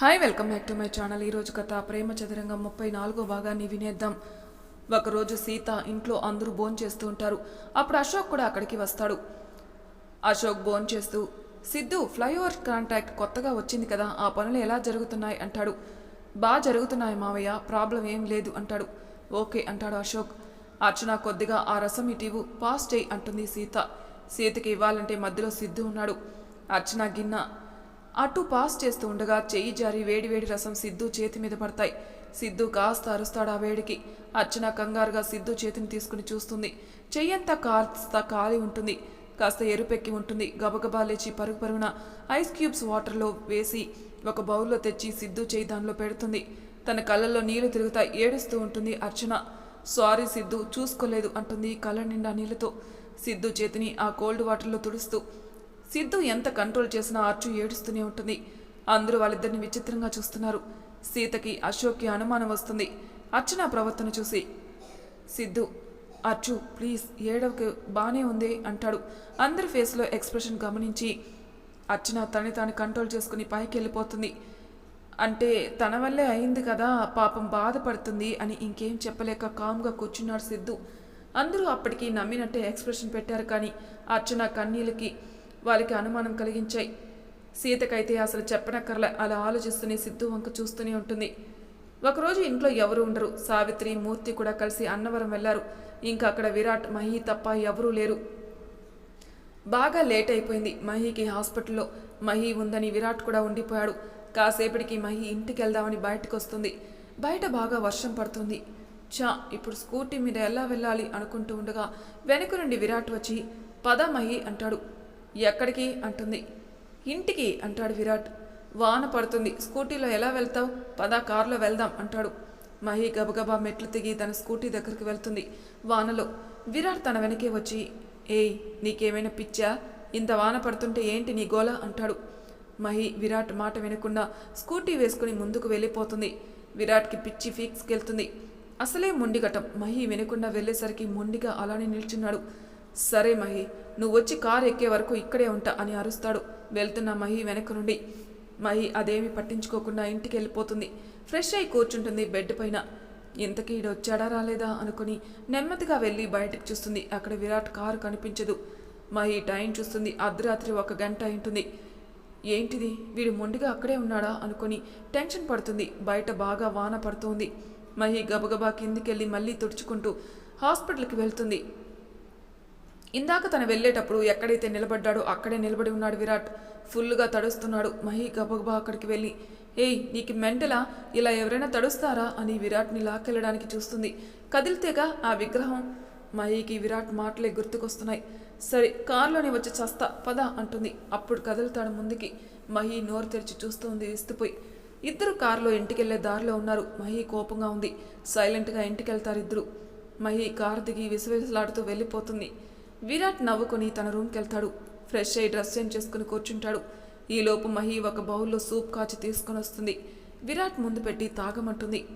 Hi welcome back to my channel ఈరోజు కథ ప్రేమ చదరంగం ముప్పై నాలుగో భాగాన్ని వినేద్దాం. ఒకరోజు సీత ఇంట్లో అందరూ బోన్ చేస్తూ ఉంటారు. అప్పుడు అశోక్ కూడా అక్కడికి వస్తాడు. అశోక్ బోన్ చేస్తూ సిద్ధు ఫ్లైఓవర్ కాంటాక్ట్ కొత్తగా వచ్చింది కదా ఆ పనులు ఎలా జరుగుతున్నాయి? అంటాడు. బాగా జరుగుతున్నాయి మావయ్య ప్రాబ్లం ఏం లేదు అంటాడు. ఓకే అంటాడు అశోక్. అర్చన కొద్దిగా ఆ రసం ఇటీవు పాస్ చేయి అంటుంది సీత. సీతకి ఇవ్వాలంటే మధ్యలో సిద్ధు ఉన్నాడు. అర్చన గిన్నె అటు పాస్ చేస్తూ ఉండగా చెయ్యి జారి వేడివేడి రసం సిద్ధు చేతి మీద పడతాయి. సిద్ధు కాస్త అరుస్తాడు ఆ వేడికి. అర్చన కంగారుగా సిద్ధు చేతిని తీసుకుని చూస్తుంది. చెయ్యంతా కాస్త కాలి ఉంటుంది. కాస్త ఎరుపెక్కి ఉంటుంది. గబగబా లేచి పరుగు పరుగున ఐస్ క్యూబ్స్ వాటర్లో వేసి ఒక బౌల్లో తెచ్చి సిద్ధు చేయి దానిలో పెడుతుంది. తన కళ్ళల్లో నీళ్ళు తిరుగుతాయి. ఏడుస్తూ ఉంటుంది అర్చన. సారీ సిద్ధు చూసుకోలేదు అంటుంది కళ్ళ నిండా నీళ్ళతో. సిద్ధు చేతిని ఆ కోల్డ్ వాటర్లో తుడుస్తూ సిద్ధు ఎంత కంట్రోల్ చేసినా అర్జు ఏడుస్తూనే ఉంటుంది. అందరూ వాళ్ళిద్దరిని విచిత్రంగా చూస్తున్నారు. సీతకి అశోక్కి అనుమానం వస్తుంది. అర్చన ప్రవర్తన చూసి సిద్ధు అర్జు ప్లీజ్ ఏడవకు బానే ఉంది అంటాడు. అందరి ఫేస్లో ఎక్స్ప్రెషన్ గమనించి అర్చన తనని తాను కంట్రోల్ చేసుకుని పైకి వెళ్ళిపోతుంది అంటే తన వల్లే అయింది కదా పాపం బాధపడుతుంది అని ఇంకేం చెప్పలేక కామ్గా కూర్చున్నాడు సిద్ధు. అందరూ అప్పటికి నమ్మినట్టే ఎక్స్ప్రెషన్ పెట్టారు కానీ అర్చన కన్నీళ్ళకి వాళ్ళకి అనుమానం కలిగించాయి. సీతకైతే అసలు చెప్పనక్కర్లే అలా ఆలోచిస్తూనే సిద్ధు వంక చూస్తూనే ఉంటుంది. ఒకరోజు ఇంట్లో ఎవరు ఉండరు. సావిత్రి మూర్తి కూడా కలిసి అన్నవరం వెళ్ళారు. ఇంకా అక్కడ విరాట్ మహి తప్ప ఎవరూ లేరు. బాగా లేట్ అయిపోయింది మహీకి హాస్పిటల్లో. మహి ఉందని విరాట్ కూడా ఉండిపోయాడు. కాసేపటికి మహి ఇంటికి వెళ్దామని బయటకు వస్తుంది బయట బాగా వర్షం పడుతుంది. చా ఇప్పుడు స్కూటీ మీద ఎలా వెళ్ళాలి అనుకుంటూ ఉండగా వెనుక నుండి విరాట్ వచ్చి పద మహి అంటాడు. ఎక్కడికి అంటుంది. ఇంటికి అంటాడు విరాట్. వాన పడుతుంది. స్కూటీలో ఎలా వెళ్తావు? పద కారులో వెళ్దాం అంటాడు. మహి గబగబా మెట్లు దిగి తన స్కూటీ దగ్గరికి వెళ్తుంది వానలో. విరాట్ తన వెనకే వచ్చి ఏయ్ నీకేమైనా పిచ్చా? ఇంత వాన పడుతుంటే ఏంటి నీ గోల? అంటాడు. మహి విరాట్ మాట వినకుండా స్కూటీ వేసుకుని ముందుకు వెళ్ళిపోతుంది. విరాట్కి పిచ్చి ఫీక్స్కి వెళ్తుంది అసలే మొండిగటం మహి వినకుండా వెళ్ళేసరికి మొండిగా అలానే నిల్చున్నాడు. సరే మహి నువ్వు వచ్చి కారు ఎక్కే వరకు ఇక్కడే ఉంటా అని అరుస్తాడు. వెళ్తున్న మహి వెనక నుండి. మహి అదేమి పట్టించుకోకుండా ఇంటికి వెళ్ళిపోతుంది ఫ్రెష్ అయి కూర్చుంటుంది బెడ్ పైన. ఇంతకీ ఈడు వచ్చాడా రాలేదా అనుకుని నెమ్మదిగా వెళ్ళి బయటకు చూస్తుంది. అక్కడ విరాట్ కారు కనిపించదు. మహి టైం చూస్తుంది. అర్ధరాత్రి ఒక గంట అయింటుంది. ఏంటిది? వీడు మొండిగా అక్కడే ఉన్నాడా అనుకుని టెన్షన్ పడుతుంది. బయట బాగా వాన పడుతోంది. మహి గబగబా కిందికెళ్ళి మళ్ళీ తుడుచుకుంటూ హాస్పిటల్కి వెళ్తుంది. ఇందాక తను వెళ్ళేటప్పుడు ఎక్కడైతే నిలబడ్డాడో అక్కడే నిలబడి ఉన్నాడు విరాట్. ఫుల్గా తడుస్తున్నాడు. మహి గబగబా అక్కడికి వెళ్ళి ఏయ్ నీకు మెంటలా? ఇలా ఎవరైనా తడుస్తారా? అని విరాట్ని లాక్కెళ్ళడానికి చూస్తుంది. కదిలితేగా ఆ విగ్రహం మహికి విరాట్ మాటలే గుర్తుకొస్తున్నాయి. సరే కారులోనే వచ్చి చస్తా పద అంటుంది. అప్పుడు కదులుతాడు ముందుకి. మహి నోరు తెరిచి చూస్తుంది విస్తుపోయి. ఇద్దరు కారులో ఇంటికెళ్ళే దారిలో ఉన్నారు. మహి కోపంగా ఉంది. సైలెంట్గా ఇంటికెళ్తారు ఇద్దరు మహి కారు దిగి విసవిసలాడుతూ వెళ్ళిపోతుంది. విరాట్ నవ్వుకొని తన రూమ్కి వెళ్తాడు ఫ్రెష్ అయ్యి డ్రెస్ చేంజ్ చేసుకుని కూర్చుంటాడు. ఈలోపు మహి ఒక బౌల్లో సూప్ కాచి తీసుకొని వస్తుంది. విరాట్ ముందు పెట్టి తాగమంటుంది.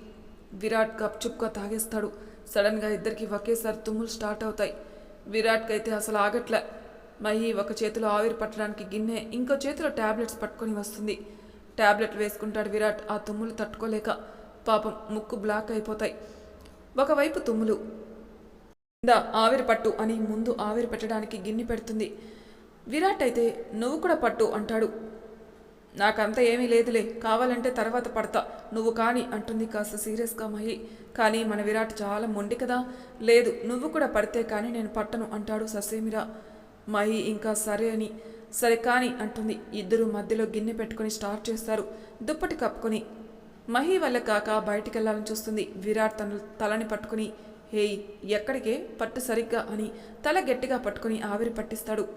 విరాట్ గప్చుప్గా తాగేస్తాడు. సడన్గా ఇద్దరికి ఒకేసారి తుమ్ములు స్టార్ట్ అవుతాయి. విరాట్కి అయితే అసలు ఆగట్లే. మహి ఒక చేతిలో ఆవిరి పట్టడానికి గిన్నె ఇంకో చేతిలో టాబ్లెట్స్ పట్టుకొని వస్తుంది. టాబ్లెట్ వేసుకుంటాడు విరాట్ ఆ తుమ్ములు తట్టుకోలేక. పాపం ముక్కు బ్లాక్ అయిపోతాయి. ఒకవైపు తుమ్ములు దా ఆవిరి పట్టు అని ముందు ఆవిరి పెట్టడానికి గిన్నె పెడుతుంది. విరాట్ అయితే నువ్వు కూడా పట్టు అంటాడు. నాకంత ఏమీ లేదులే కావాలంటే తర్వాత పడతా. నువ్వు కాని అంటుంది కాస్త సీరియస్గా మహి. కానీ మన విరాట్ చాలా మొండి కదా. లేదు నువ్వు కూడా పడితే కానీ నేను పట్టను అంటాడు ససేమిరా. మహి ఇంకా సరే అని. సరే కాని అంటుంది. ఇద్దరు మధ్యలో గిన్నె పెట్టుకొని స్టార్ట్ చేస్తారు. దుప్పటి కప్పుకొని మహి వల్ల కాక బయటికి వెళ్ళాలని చూస్తుంది. విరాట్ తన తలని పట్టుకుని హేయ్ ఎక్కడికే? పట్టు సరిగ్గా అని తల గట్టిగా పట్టుకుని ఆవిరి పట్టిస్తాడు.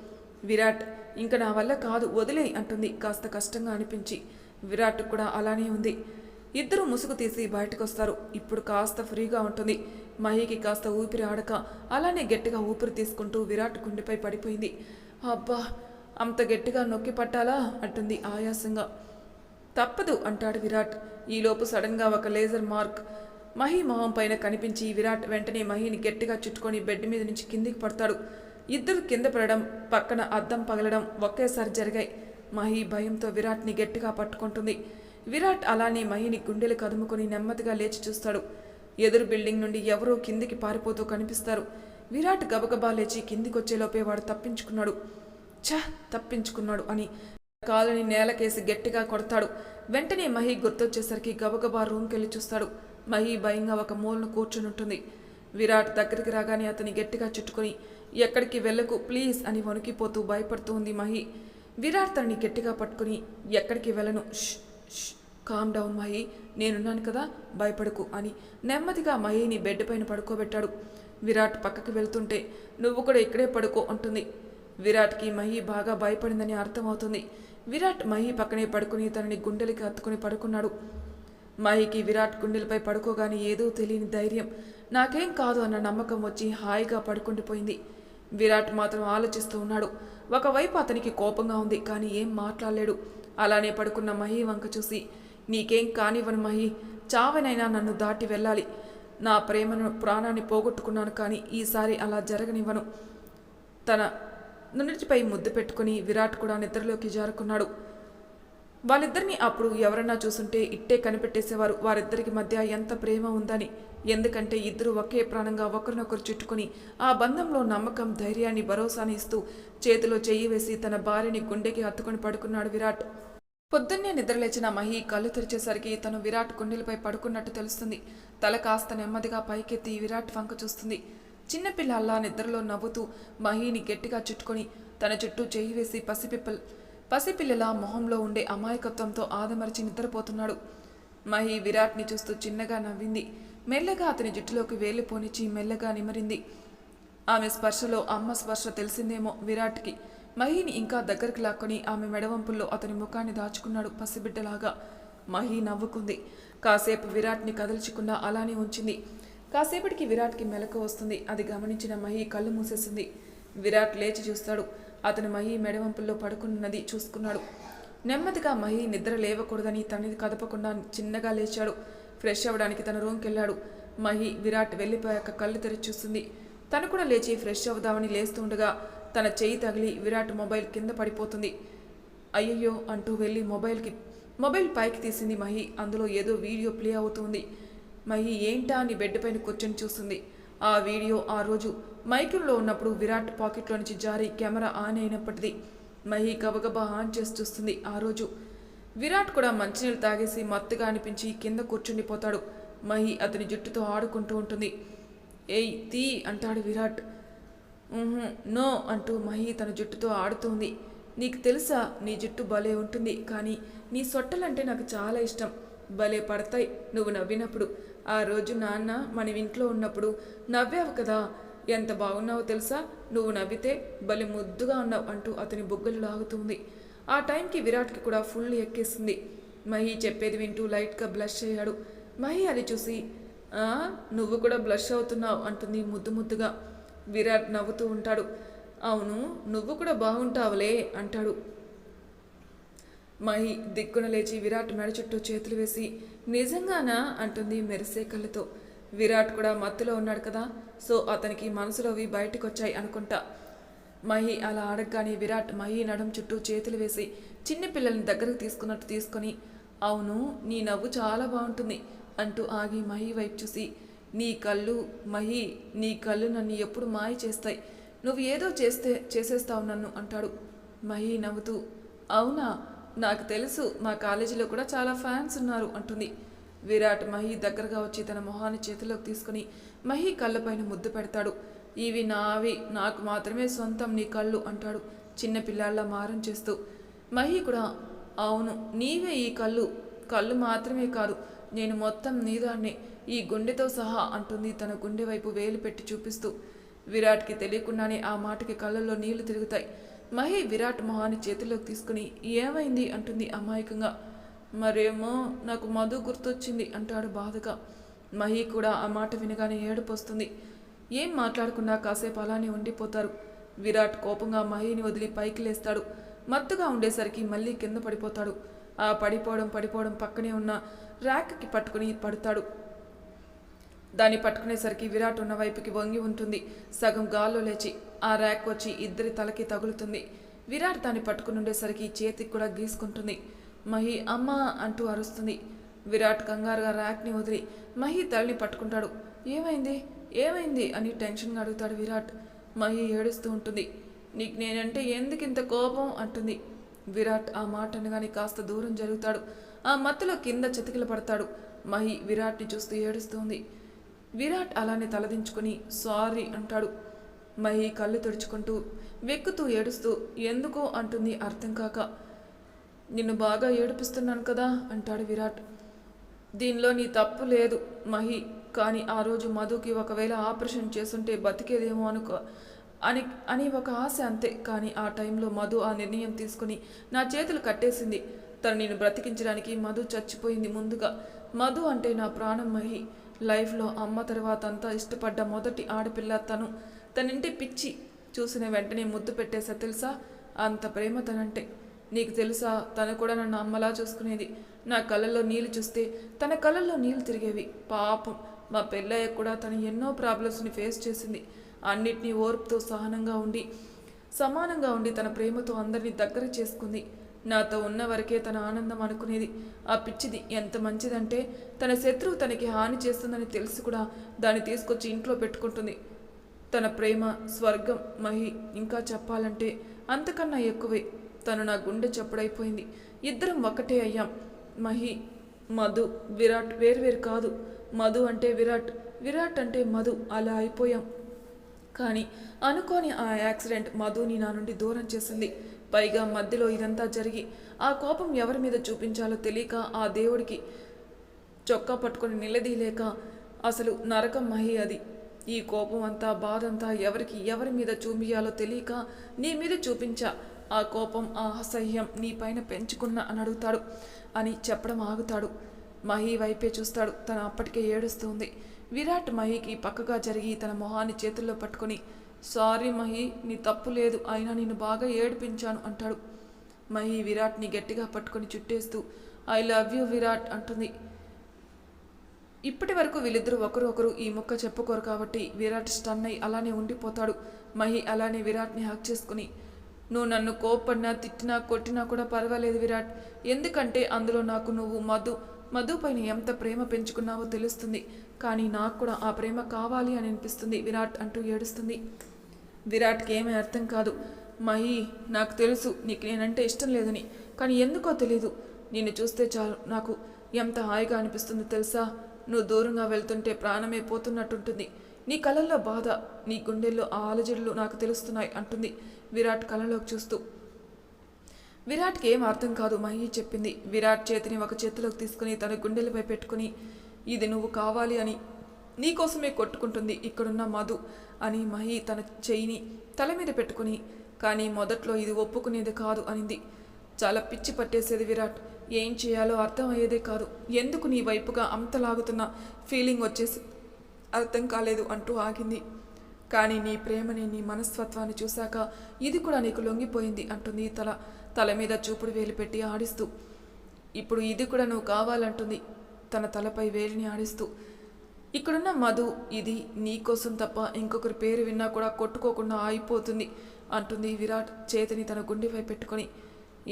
విరాట్ ఇంక నా వల్ల కాదు వదిలే అంటుంది కాస్త కష్టంగా అనిపించి. విరాట్ కూడా అలానే ఉంది. ఇద్దరు ముసుగు తీసి బయటకు వస్తారు ఇప్పుడు కాస్త ఫ్రీగా ఉంటుంది. మహికి కాస్త ఊపిరి ఆడక అలానే గట్టిగా ఊపిరి తీసుకుంటూ విరాట్ గుండెపై పడిపోయింది. అబ్బా అంత గట్టిగా నొక్కి పట్టాలా? అంటుంది ఆయాసంగా. తప్పదు అంటాడు విరాట్. ఈలోపు సడన్గా ఒక లేజర్ మార్క్ మహి మొహం పైన కనిపించి విరాట్ వెంటనే మహిని గట్టిగా చుట్టుకొని బెడ్ మీద నుంచి కిందికి పడతాడు. ఇద్దరు కింద పడడం పక్కన అద్దం పగలడం ఒకేసారి జరిగాయి. మహి భయంతో విరాట్ని గట్టిగా పట్టుకుంటుంది. విరాట్ అలానే మహిని గుండెలు కదుముకొని నెమ్మదిగా లేచి చూస్తాడు. ఎదురు బిల్డింగ్ నుండి ఎవరో కిందికి పారిపోతూ కనిపిస్తారు. విరాట్ గబగబా లేచి కిందికొచ్చేలోపే వాడు తప్పించుకున్నాడు. ఛ! తప్పించుకున్నాడు అని కాలుని నేలకేసి గట్టిగా కొడతాడు. వెంటనే మహి గుర్తొచ్చేసరికి గబగబా రూమ్కెళ్ళి చూస్తాడు. మహి భయంగా ఒక మూలను కూర్చుని ఉంటుంది విరాట్ దగ్గరికి రాగానే అతని గట్టిగా చుట్టుకొని ఎక్కడికి వెళ్ళకు ప్లీజ్ అని వణికిపోతూ భయపడుతూ ఉంది మహి. విరాట్ తనని గట్టిగా పట్టుకుని ఎక్కడికి వెళ్ళను ష్ కామ్ డౌన్ మహి నేనున్నాను కదా భయపడకు అని నెమ్మదిగా మహిని బెడ్ పైన పడుకోబెట్టాడు. విరాట్ పక్కకి వెళ్తుంటే నువ్వు కూడా ఇక్కడే పడుకో అంటుంది. విరాట్కి మహి బాగా భయపడిందని అర్థమవుతుంది. విరాట్ మహి పక్కనే పడుకుని తనని గుండెలకి హత్తుకుని పడుకున్నాడు. మహికి విరాట్ గుండెలపై పడుకోగానే ఏదో తెలియని ధైర్యం. నాకేం కాదు అన్న నమ్మకం వచ్చి హాయిగా పడుకుండిపోయింది విరాట్ మాత్రం ఆలోచిస్తూ ఉన్నాడు. ఒకవైపు అతనికి కోపంగా ఉంది కానీ ఏం మాట్లాడలేడు. అలానే పడుకున్న మహి వంక చూసి నీకేం కానివ్వను మహి. చావనైనా నన్ను దాటి వెళ్ళాలి. నా ప్రేమను ప్రాణాన్ని పోగొట్టుకున్నాను కానీ ఈసారి అలా జరగనివ్వను. తన నున్నటిపై ముద్దు పెట్టుకుని విరాట్ కూడా నిద్రలోకి జారుకున్నాడు. వాళ్ళిద్దరిని అప్పుడు ఎవరన్నా చూసుంటే ఇట్టే కనిపెట్టేసేవారు. వారిద్దరికి మధ్య ఎంత ప్రేమ ఉందని. ఎందుకంటే ఇద్దరు ఒకే ప్రాణంగా ఒకరినొకరు చుట్టుకుని ఆ బంధంలో నమ్మకం ధైర్యాన్ని భరోసాని ఇస్తూ చేతిలో చెయ్యి వేసి తన భార్యని గుండెకి హత్తుకొని పడుకున్నాడు విరాట్. పొద్దున్నే నిద్రలేచిన మహి కళ్ళు తెరిచేసరికి తను విరాట్ గుండెలపై పడుకున్నట్టు తెలుస్తుంది. తల కాస్త నెమ్మదిగా పైకెత్తి విరాట్ వంక చూస్తుంది. చిన్నపిల్ల అల్లా నిద్రలో నవ్వుతూ మహిని గట్టిగా చుట్టుకొని తన చుట్టూ చెయ్యి వేసి పసిపిప్పల్ పసిపిల్లల మొహంలో ఉండే అమాయకత్వంతో ఆదమరిచి నిద్రపోతున్నాడు. మహి విరాట్ని చూస్తూ చిన్నగా నవ్వింది. మెల్లగా అతని జుట్టులోకి వేలు పోనిచ్చి మెల్లగా నిమరింది. ఆమె స్పర్శలో అమ్మ స్పర్శ తెలిసిందేమో విరాట్కి. మహిని ఇంకా దగ్గరికి లాక్కొని ఆమె మెడవంపుల్లో అతని ముఖాన్ని దాచుకున్నాడు పసిబిడ్డలాగా. మహి నవ్వుకుంది. కాసేపు విరాట్ని కదల్చకుండా అలానే ఉంచింది. కాసేపటికి విరాట్కి మెలకు వస్తుంది. అది గమనించిన మహి కళ్ళు మూసేసింది. విరాట్ లేచి చూస్తాడు. అతను మహి మెడవంపుల్లో పడుకున్నది చూసుకున్నాడు. నెమ్మదిగా మహి నిద్ర లేవకూడదని తనని కదపకుండా చిన్నగా లేచాడు. ఫ్రెష్ అవ్వడానికి తన రూమ్కి వెళ్ళాడు. మహి విరాట్ వెళ్ళిపోయాక కళ్ళు తెరిచి చూస్తుంది తను కూడా లేచి ఫ్రెష్ అవుదామని లేస్తుండగా తన చేయి తగిలి విరాట్ మొబైల్ కింద పడిపోతుంది. అయ్యయ్యో అంటూ వెళ్ళి మొబైల్కి మొబైల్ పైకి తీసింది మహి. అందులో ఏదో వీడియో ప్లే అవుతుంది మహి ఏంటా అని బెడ్ పైన కూర్చొని చూస్తుంది? ఆ వీడియో ఆ రోజు మైకుల్లో ఉన్నప్పుడు విరాట్ పాకెట్లో నుంచి జారి కెమెరా ఆన్ అయినప్పటిది. మహి గబగబా ఆన్ చేసి చూస్తుంది ఆ రోజు. విరాట్ కూడా మంచినీళ్ళు తాగేసి మత్తుగా అనిపించి కింద కూర్చుండిపోతాడు మహి అతని జుట్టుతో ఆడుకుంటూ ఉంటుంది. ఏయ్ తీ అంటాడు విరాట్. నో అంటూ మహి తన జుట్టుతో ఆడుతోంది. నీకు తెలుసా నీ జుట్టు భలే ఉంటుంది కానీ నీ సొట్టలంటే నాకు చాలా ఇష్టం. భలే పడతాయి నువ్వు నవ్వినప్పుడు. ఆ రోజు నాన్న మన ఇంట్లో ఉన్నప్పుడు నవ్వావు కదా. ఎంత బాగున్నావో తెలుసా? నువ్వు నవ్వితే భలే ముద్దుగా ఉన్నావు అంటూ అతని బొగ్గలు లాగుతుంది. ఆ టైంకి విరాట్కి కూడా ఫుల్ ఎక్కేసింది. మహి చెప్పేది వింటూ లైట్గా బ్లష్ అయ్యాడు. మహి అది చూసి నువ్వు కూడా బ్లష్ అవుతున్నావు అంటుంది ముద్దు ముద్దుగా. విరాట్ నవ్వుతూ ఉంటాడు. అవును నువ్వు కూడా బాగుంటావులే అంటాడు. మహి దిక్కున లేచి విరాట్ మెడ చుట్టూ చేతులు వేసి నిజంగానా? అంటుంది మెరిసే కళ్ళతో. విరాట్ కూడా మత్తులో ఉన్నాడు కదా సో అతనికి మనసులోవి బయటకు వచ్చాయి అనుకుంటా. మహి అలా అడగగానే విరాట్ మహి నడం చుట్టూ చేతులు వేసి చిన్న పిల్లల్ని దగ్గరకు తీసుకున్నట్టు తీసుకొని అవును నీ నవ్వు చాలా బాగుంటుంది అంటూ ఆగి మహి వైపు చూసి నీ కళ్ళు మహి నీ కళ్ళు నన్ను ఎప్పుడు మాయ చేస్తాయి. నువ్వు ఏదో చేస్తే చేసేస్తావు నన్ను అంటాడు. మహి నవ్వుతూ అవునా? నాకు తెలుసు మా కాలేజీలో కూడా చాలా ఫ్యాన్స్ ఉన్నారు అంటుంది. విరాట్ మహి దగ్గరగా వచ్చి తన మొహాన్ని చేతిలోకి తీసుకుని మహి కళ్ళపైన ముద్దు పెడతాడు. ఇవి నావి నాకు మాత్రమే సొంతం నీ కళ్ళు అంటాడు చిన్న పిల్లాళ్ళ మారం చేస్తూ. మహి కూడా అవును నీవే ఈ కళ్ళు కళ్ళు మాత్రమే కాదు నేను మొత్తం నీదాన్నే ఈ గుండెతో సహా అంటుంది తన గుండె వైపు వేలు పెట్టి చూపిస్తూ. విరాట్కి తెలియకుండానే ఆ మాటకి కళ్ళల్లో నీళ్ళు తిరుగుతాయి. మహి విరాట్ మొహాన్ని చేతిలోకి తీసుకుని ఏమైంది? అంటుంది అమాయకంగా. మరేమో నాకు మధు గుర్తొచ్చింది అంటాడు బాధగా. మహి కూడా ఆ మాట వినగానే ఏడుపొస్తుంది. ఏం మాట్లాడకుండా కాసేపు అలానే ఉండిపోతారు. విరాట్ కోపంగా మహిని వదిలి పైకి లేస్తాడు. మత్తుగా ఉండేసరికి మళ్ళీ కింద పడిపోతాడు. ఆ పడిపోవడం పడిపోవడం పక్కనే ఉన్న ర్యాక్కి పట్టుకుని పడతాడు. దాన్ని పట్టుకునేసరికి విరాట్ ఉన్న వైపుకి వంగి ఉంటుంది. సగం గాల్లో లేచి ఆ ర్యాక్ వచ్చి ఇద్దరి తలకి తగులుతుంది. విరాట్ దాన్ని పట్టుకుని ఉండేసరికి చేతికి కూడా గీసుకుంటుంది. మహి అమ్మ అంటూ అరుస్తుంది. విరాట్ కంగారుగా ర్యాక్ని వదిలి మహి తలని పట్టుకుంటాడు. ఏమైంది? ఏమైంది? అని టెన్షన్గా అడుగుతాడు విరాట్. మహి ఏడుస్తూ ఉంటుంది. నీకు నేనంటే ఎందుకు ఇంత కోపం? అంటుంది. విరాట్ ఆ మాట అనగానే కాస్త దూరం జరుగుతాడు. ఆ మత్తులో కింద చతికిల పడతాడు మహి విరాట్ని చూస్తూ ఏడుస్తుంది విరాట్ అలానే తలదించుకుని సారీ అంటాడు. మహి కళ్ళు తుడుచుకుంటూ వెక్కుతూ ఏడుస్తూ ఎందుకో అంటుంది అర్థం కాక. నిన్ను బాగా ఏడిపిస్తున్నాను కదా అంటాడు విరాట్. దీనిలో నీ తప్పు లేదు మహి కానీ ఆ రోజు మధుకి ఒకవేళ ఆపరేషన్ చేసుంటే బతికేదేమో అనుకో. అని అని ఒక ఆశ అంతే కానీ ఆ టైంలో మధు ఆ నిర్ణయం తీసుకుని నా చేతులు కట్టేసింది. తను నేను బ్రతికించడానికి మధు చచ్చిపోయింది ముందుగా. మధు అంటే నా ప్రాణం మహి. లైఫ్లో అమ్మ తర్వాత అంతా ఇష్టపడ్డ మొదటి ఆడపిల్ల తను. తనింటి పిచ్చి. చూసిన వెంటనే ముద్దు పెట్టేసా తెలుసా? అంత ప్రేమ తనంటే. నీకు తెలుసా? తను కూడా నన్ను అమ్మలా చూసుకునేది. నా కళ్ళల్లో నీళ్ళు చూస్తే తన కళ్ళల్లో నీళ్ళు తిరిగేవి. పాపం. మా పెళ్ళయ్య కూడా తను ఎన్నో ప్రాబ్లమ్స్ని ఫేస్ చేసింది. అన్నిటినీ ఓర్పుతో సహనంగా ఉండి సమానంగా ఉండి తన ప్రేమతో అందరినీ దగ్గర చేసుకుంది. నాతో ఉన్న వరకే తన ఆనందం అనుకునేది. ఆ పిచ్చిది ఎంత మంచిదంటే తన శత్రువు తనకి హాని చేస్తుందని తెలిసి కూడా దాన్ని తీసుకొచ్చి ఇంట్లో పెట్టుకుంటుంది. తన ప్రేమ స్వర్గం మహి ఇంకా చెప్పాలంటే అంతకన్నా ఎక్కువే. తను నా గుండె చప్పుడైపోయింది. ఇద్దరం ఒకటే అయ్యాం. మహి మధు విరాట్ వేర్వేరు కాదు. మధు అంటే విరాట్ విరాట్ అంటే మధు అలా అయిపోయాం. కానీ అనుకోని ఆ యాక్సిడెంట్ మధుని నా నుండి దూరం చేసింది. పైగా మధ్యలో ఇదంతా జరిగి ఆ కోపం ఎవరి మీద చూపించాలో తెలియక ఆ దేవుడికి చొక్కా పట్టుకొని నిలదీయలేక అసలు నరకం మహి అది. ఈ కోపం అంతా బాధ అంతా ఎవరికి ఎవరి మీద చూపించాలో తెలియక నీ మీద చూపించా. ఆ కోపం ఆ అసహ్యం నీ పైన పెంచుకున్న అని అడుగుతాడు అని చెప్పడం ఆగుతాడు. మహి వైపే చూస్తాడు. తన అప్పటికే ఏడుస్తుంది. విరాట్ మహికి పక్కగా జరిగి తన మొహాన్ని చేతుల్లో పట్టుకొని సారీ మహి నీ తప్పు లేదు అయినా నిన్ను బాగా ఏడిపించాను అంటాడు. మహి విరాట్ని గట్టిగా పట్టుకొని చుట్టేస్తూ ఐ లవ్ యూ విరాట్ అంటుంది. ఇప్పటి వరకు వీళ్ళిద్దరూ ఒకరు ఒకరు ఈ ముక్క చెప్పుకోరు కాబట్టి విరాట్ స్టన్ అయి అలానే ఉండిపోతాడు. మహి అలానే విరాట్ని హక్ చేసుకుని నువ్వు నన్ను కోప్పడినా తిట్టినా కొట్టినా కూడా పర్వాలేదు విరాట్. ఎందుకంటే అందులో నాకు నువ్వు మధు మధు పైన ఎంత ప్రేమ పెంచుకున్నావో తెలుస్తుంది. కానీ నాకు కూడా ఆ ప్రేమ కావాలి అని అనిపిస్తుంది విరాట్ అంటూ ఏడుస్తుంది. విరాట్కి ఏమీ అర్థం కాదు. మహి నాకు తెలుసు నీకు నేనంటే ఇష్టం లేదని. కానీ ఎందుకో తెలీదు. నిన్ను చూస్తే చాలు. నాకు ఎంత హాయిగా అనిపిస్తుందో తెలుసా? నువ్వు దూరంగా వెళ్తుంటే ప్రాణమే పోతున్నట్టుంటుంది. నీ కళల్లో బాధ నీ గుండెల్లో ఆ ఆలజడులు నాకు తెలుస్తున్నాయి అంటుంది విరాట్ కళలోకి చూస్తూ. విరాట్కి ఏం అర్థం కాదు మహి చెప్పింది. విరాట్ చేతిని ఒక చేతిలోకి తీసుకుని తన గుండెలపై పెట్టుకుని ఇది నువ్వు కావాలి అని నీకోసమే కొట్టుకుంటుంది ఇక్కడున్న మధు అని మహి తన చెయ్యిని తల మీద పెట్టుకుని కానీ మొదట్లో ఇది ఒప్పుకునేది కాదు అనింది. చాలా పిచ్చి పట్టేసేది విరాట్. ఏం చేయాలో అర్థమయ్యేదే కాదు. ఎందుకు నీ వైపుగా అంత లాగుతున్న ఫీలింగ్ వచ్చేసి అర్థం కాలేదు అంటూ ఆగింది. కానీ నీ ప్రేమని నీ మనస్తత్వాన్ని చూశాక ఇది కూడా నీకు లొంగిపోయింది అంటుంది తల. తల మీద చూపుడు వేలు పెట్టి ఆడిస్తూ. ఇప్పుడు ఇది కూడా నువ్వు కావాలంటుంది. తన తలపై వేలిని ఆడిస్తూ. ఇక్కడున్న మధు ఇది నీకోసం తప్ప ఇంకొకరి పేరు విన్నా కూడా కొట్టుకోకుండా ఆగిపోతుంది అంటుంది విరాట్ చేతిని తన గుండెపై పెట్టుకొని.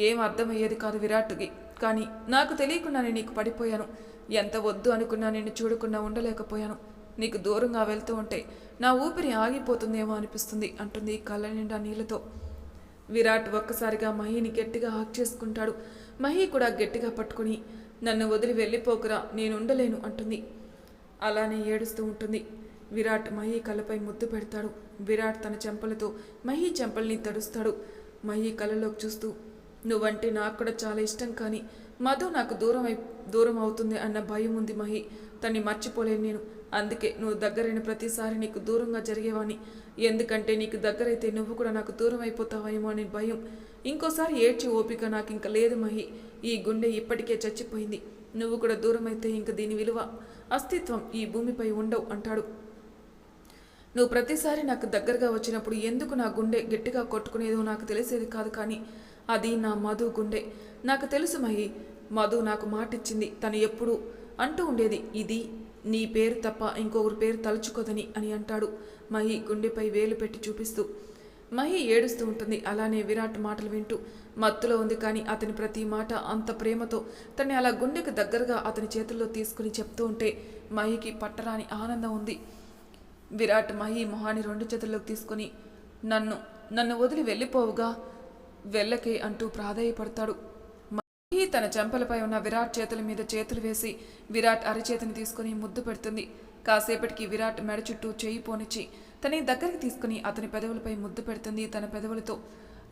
ఏం అర్థమయ్యేది కాదు విరాట్కి కానీ నాకు తెలియకుండానే నీకు పడిపోయాను. ఎంత వద్దు అనుకున్నా నిన్ను చూడకుండా ఉండలేకపోయాను. నీకు దూరంగా వెళ్తూ ఉంటే నా ఊపిరి ఆగిపోతుందేమో అనిపిస్తుంది అంటుంది కళ్ళ నిండా నీళ్ళతో. విరాట్ ఒక్కసారిగా మహిని గట్టిగా హాక్ చేసుకుంటాడు. మహి కూడా గట్టిగా పట్టుకుని నన్ను వదిలి వెళ్ళిపోకురా నేను ఉండలేను అంటుంది. అలానే ఏడుస్తూ ఉంటుంది. విరాట్ మహి కళ్ళపై ముద్దు పెడతాడు. విరాట్ తన చెంపలతో మహి చెంపల్ని తడుస్తాడు. మహి కళ్ళలోకి చూస్తూ నువ్వంటే నాకు కూడా చాలా ఇష్టం కానీ మధు నాకు దూరం అయి దూరం అవుతుంది అన్న భయం ఉంది మహి. తన్ని మర్చిపోలేను నేను. అందుకే నువ్వు దగ్గరైన ప్రతిసారి నీకు దూరంగా జరిగేవాని ఎందుకంటే నీకు దగ్గరైతే నువ్వు కూడా నాకు దూరం అయిపోతావేమో అనే భయం. ఇంకోసారి ఏడ్చి ఓపిక నాకు ఇంకా లేదు మహి. ఈ గుండె ఇప్పటికే చచ్చిపోయింది. నువ్వు కూడా దూరమైతే ఇంక దీని విలువ అస్తిత్వం ఈ భూమిపై ఉండవు అంటాడు. నువ్వు ప్రతిసారి నాకు దగ్గరగా వచ్చినప్పుడు ఎందుకు నా గుండె గట్టిగా కొట్టుకునేదో నాకు తెలిసేది కాదు కానీ అది నా మధు గుండె. నాకు తెలుసు మహి మధు నాకు మాటిచ్చింది తను ఎప్పుడు అంటూ ఉండేది ఇది నీ పేరు తప్ప ఇంకొకరి పేరు తలుచుకోదని అని అంటాడు మహి గుండెపై వేలు పెట్టి చూపిస్తూ. మహి ఏడుస్తూ ఉంటుంది. అలానే విరాట్ మాటలు వింటూ మత్తులో ఉంది కానీ అతని ప్రతి మాట అంత ప్రేమతో తన్ని అలా గుండెకు దగ్గరగా అతని చేతుల్లో తీసుకుని చెప్తూ ఉంటే మహికి పట్టరాని ఆనందం ఉంది. విరాట్ మహి మొహాన్ని రెండు చేతుల్లోకి తీసుకుని నన్ను నన్ను వదిలి వెళ్ళిపోవుగా వెళ్ళకే అంటూ ప్రాధేయపడతాడు. మహి తన చెంపలపై ఉన్న విరాట్ చేతుల మీద చేతులు వేసి విరాట్ అరచేతిని తీసుకుని ముద్దు పెడుతుంది. కాసేపటికి విరాట్ మెడ చుట్టూ చేయి పోనిచ్చి తని దగ్గరికి తీసుకుని అతని పెదవులపై ముద్దు పెడుతుంది తన పెదవులతో.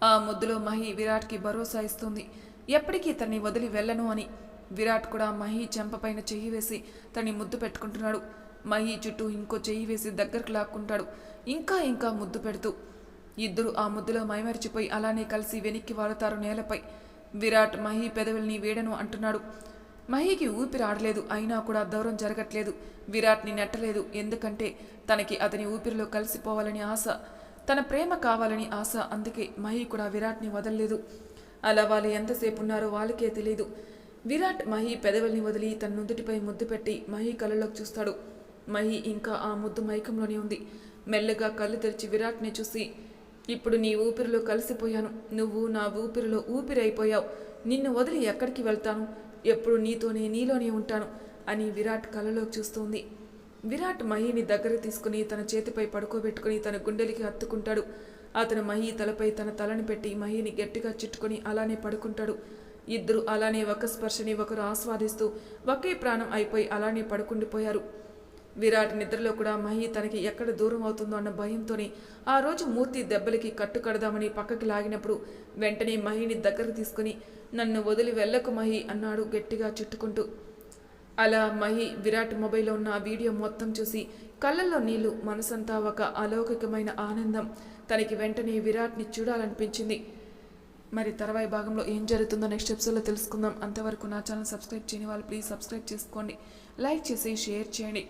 ఆ ముద్దులో మహి విరాట్కి భరోసా ఇస్తుంది. ఎప్పటికీ తన్ని వదిలి వెళ్ళను అని. విరాట్ కూడా మహి చెంపపైన చెయ్యి వేసి తని ముద్దు పెట్టుకుంటున్నాడు. మహి చుట్టూ ఇంకో చెయ్యి వేసి దగ్గరకు లాక్కుంటాడు. ఇంకా ఇంకా ముద్దు పెడుతూ. ఇద్దరు ఆ ముద్దులో మైమరిచిపోయి అలానే కలిసి వెనక్కి వాడుతారు నేలపై. విరాట్ మహి పెదవుల్ని వీడను అంటున్నాడు. మహికి ఊపిరి ఆడలేదు అయినా కూడా దూరం జరగట్లేదు. విరాట్ని నెట్టలేదు. ఎందుకంటే తనకి అతని ఊపిరిలో కలిసిపోవాలని ఆశ తన ప్రేమ కావాలని ఆశ. అందుకే మహి కూడా విరాట్ని వదలలేదు. అలా వాళ్ళు ఎంతసేపు ఉన్నారో వాళ్ళకే తెలియదు విరాట్ మహి పెదవుల్ని వదిలి తన నుదుటిపై ముద్దు పెట్టి మహి కళ్ళలోకి చూస్తాడు. మహి ఇంకా ఆ ముద్దు మైకంలోనే ఉంది. మెల్లగా కళ్ళు తెరిచి విరాట్ని చూసి ఇప్పుడు నీ ఊపిరిలో కలిసిపోయాను. నువ్వు నా ఊపిరిలో ఊపిరి అయిపోయావు. నిన్ను వదిలి ఎక్కడికి వెళ్తాను? ఎప్పుడు నీతోనే నీలోనే ఉంటాను అని విరాట్ కలలో చూస్తోంది. విరాట్ మహిని దగ్గర తీసుకుని తన చేతిపై పడుకోబెట్టుకుని తన గుండెలకి హత్తుకుంటాడు అతను మహి తలపై తన తలని పెట్టి మహిని గట్టిగా చుట్టుకొని అలానే పడుకుంటాడు. ఇద్దరు అలానే ఒక స్పర్శని ఒకరు ఆస్వాదిస్తూ ఒకే ప్రాణం అయిపోయి అలానే పడుకుండిపోయారు. విరాట్ నిద్రలో కూడా మహి తనకి ఎక్కడ దూరం అవుతుందో అన్న భయంతోనే ఆ రోజు మూర్తి దెబ్బలకి కట్టు కడదామని పక్కకి లాగినప్పుడు వెంటనే మహిని దగ్గరకు తీసుకుని నన్ను వదిలి వెళ్ళకు మహి అన్నాడు గట్టిగా చుట్టుకుంటూ. అలా మహి విరాట్ మొబైల్లో ఉన్న ఆ వీడియో మొత్తం చూసి కళ్ళల్లో నీళ్ళు మనసంతా ఒక అలౌకికమైన ఆనందం. తనకి వెంటనే విరాట్ని చూడాలనిపించింది. మరి తర్వాయి భాగంలో ఏం జరుగుతుందో నెక్స్ట్ ఎపిసోడ్లో తెలుసుకుందాం. అంతవరకు నా ఛానల్ సబ్స్క్రైబ్ చేయని వాళ్ళు ప్లీజ్ సబ్స్క్రైబ్ చేసుకోండి. లైక్ చేసి షేర్ చేయండి.